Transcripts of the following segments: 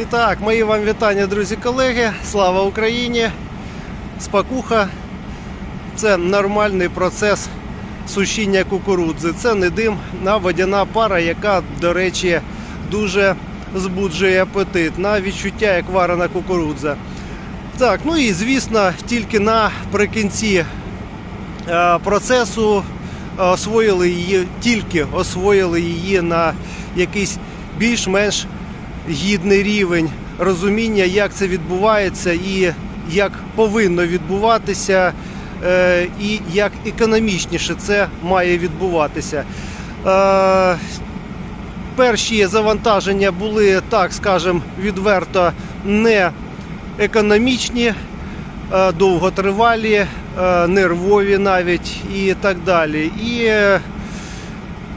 І так, мої вам вітання, друзі-колеги. Слава Україні! Спакуха це нормальний процес сушіння кукурудзи. Це не дим, а водяна пара, яка, до речі, дуже збуджує апетит на відчуття, як варена кукурудза. Так, ну і звісно, тільки наприкінці е, процесу освоїли її, тільки освоїли її на якийсь більш-менш гідний рівень розуміння, як це відбувається і як повинно відбуватися, е, і як економічніше це має відбуватися. Е, Перші завантаження були, так скажем, відверто не економічні, е, довготривалі, нервові навіть і так далі. І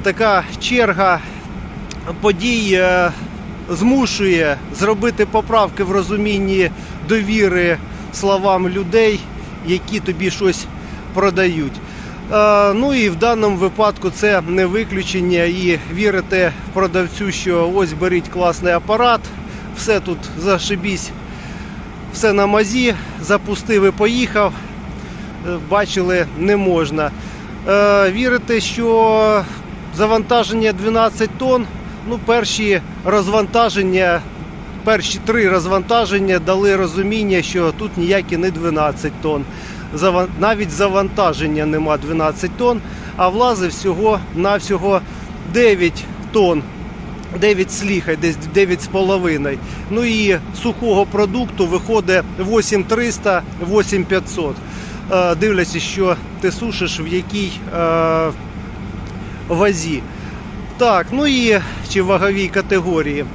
така черга подій змушує зробити поправки в розумінні довіри словам людей, які тобі щось продають. Е, Ну і в даному випадку це не виключення і вірити продавцю, що ось беріть класний апарат, все тут зашибісь, все на мазі, запустив і поїхав. Е, Бачили, не можна. Е, Вірити, що завантаження 12 тонн, ну, перші розвантаження, перші три розвантаження дали розуміння, що тут ніякі не 12 тонн. Навіть завантаження нема 12 тонн, а влазив всього на всього 9 тонн. 9 сліхай, десь 9 з половиною. Ну і сухого продукту виходить 8300, 8500. Е, Дивлячись, що ти сушиш в якій е, вазі. Так, ну і чи ваговій категорії.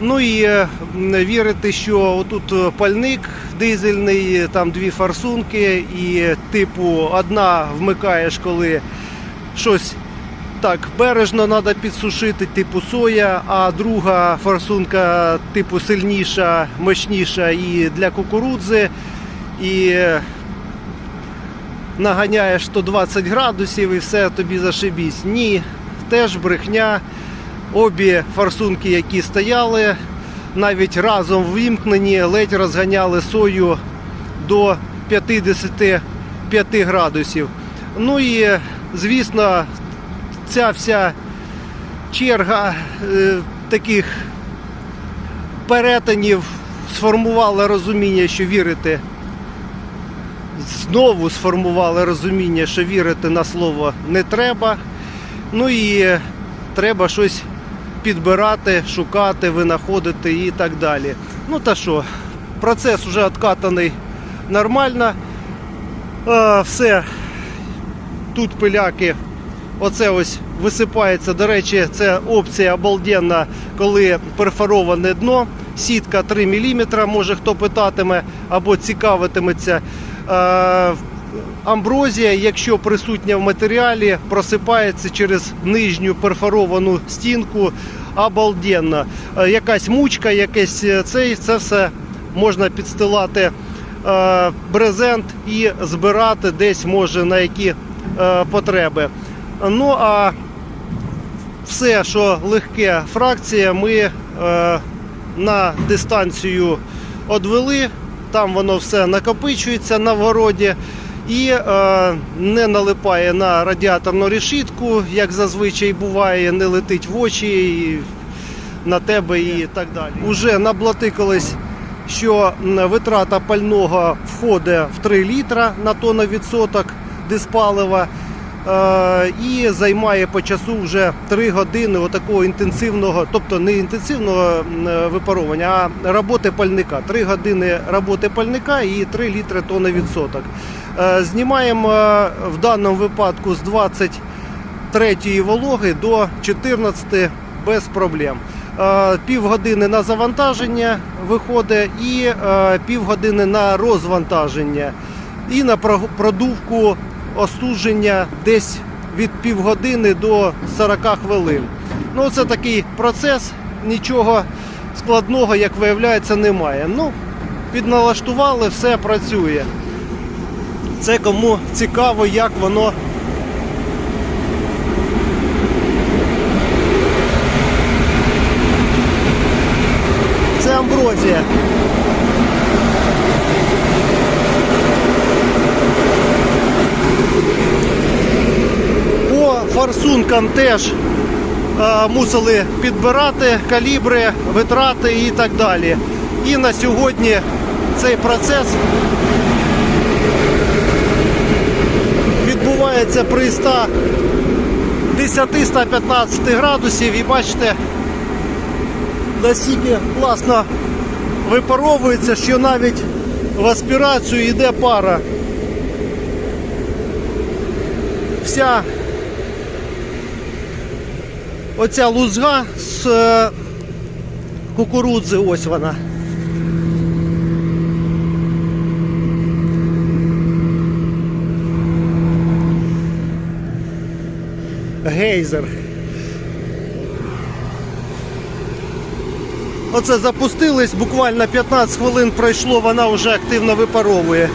Ну і е, вірити, що отут е, пальник дизельний, там дві форсунки, і типу одна вмикаєш, коли щось так бережно треба підсушити, типу соя, а друга форсунка типу сильніша, мощніша і для кукурудзи. І е, наганяєш 120 градусів і все тобі зашибісь. Ні, теж брехня. Обі форсунки, які стояли, навіть разом вимкнені, ледь розганяли сою до 55 градусів. Ну і, звісно, ця вся черга е, таких перетинів сформувала розуміння, що вірити. Знову сформували розуміння, що вірити на слово не треба. Ну і треба щось підбирати, шукати, винаходити і так далі. Ну та що, процес вже відкатаний нормально. Все, тут пиляки. Оце ось висипається. До речі, це опція обалденна, коли перфороване дно. Сітка 3 мм, може хто питатиме або цікавитиметься. Амброзія, якщо присутня в матеріалі, просипається через нижню перфоровану стінку обалденно. Е, Якась мучка, якесь е, цей, це все можна підстилати е, брезент і збирати десь може на які потреби. Ну а все, що легке фракція, ми на дистанцію одвели. Там воно все накопичується на вгороді і е, не налипає на радіаторну решітку, як зазвичай буває, не летить в очі і на тебе і так далі. Уже наблатикались, що витрата пального входить в 3 літра на тонну відсоток диспалива. Е, і займає по часу вже 3 години отакого інтенсивного, тобто не інтенсивного е, випаровування, а роботи пальника. 3 години роботи пальника і 3 літри тонни відсоток. Е, Знімаємо в даному випадку з 23 вологи до 14 без проблем. Півгодини на завантаження виходить і півгодини на розвантаження. І на продувку остуження десь від півгодини до 40 хвилин. Ну, це такий процес, нічого складного, як виявляється, немає. Ну, підналаштували, все працює. Це кому цікаво, як воно Це амброзія. Форсункам теж е, мусили підбирати калібри, витрати і так далі. І на сьогодні цей процес відбувається при 110-115 градусів і бачите, настільки класно випаровується, що навіть в аспірацію йде пара. Вся оця лузга з е, кукурудзи, ось вона. Гейзер. Оце запустились, буквально 15 хвилин пройшло, вона вже активно випаровує.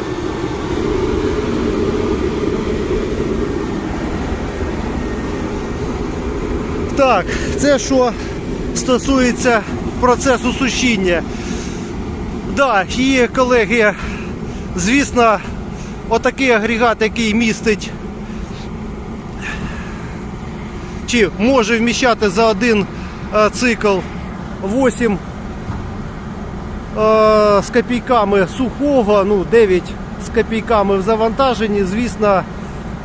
Так, це що стосується процесу сушіння. Да, і колеги, звісно, отакий агрегат, який містить чи може вміщати за один е, цикл 8 е, з копійками сухого, ну 9 з копійками в завантаженні, звісно,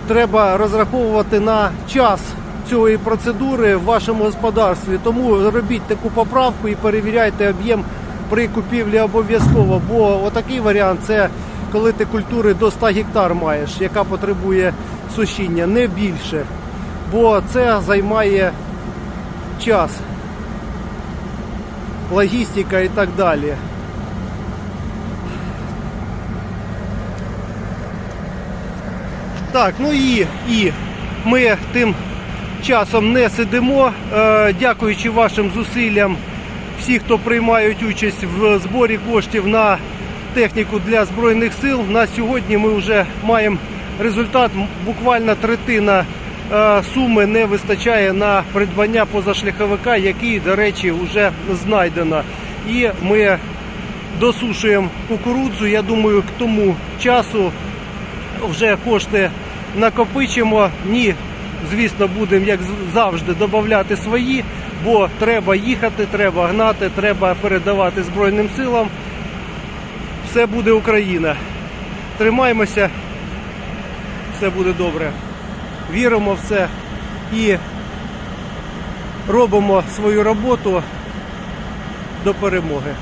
треба розраховувати на час цієї процедури в вашому господарстві. Тому робіть таку поправку і перевіряйте об'єм при купівлі обов'язково. Бо отакий варіант це коли ти культури до 100 гектар маєш, яка потребує сушіння, не більше. Бо це займає час, логістика і так далі. Так, ну і, і ми тим часом не сидимо. Е, дякуючи вашим зусиллям, всі, хто приймають участь в зборі коштів на техніку для Збройних сил, на сьогодні ми вже маємо результат. Буквально третина е, суми не вистачає на придбання позашляховика, який, до речі, вже знайдено. І ми досушуємо кукурудзу. Я думаю, к тому часу вже кошти накопичимо. Ні, звісно, будемо, як завжди, додати свої, бо треба їхати, треба гнати, треба передавати Збройним силам. Все буде Україна. Тримаємося, все буде добре. Віримо в це і робимо свою роботу до перемоги.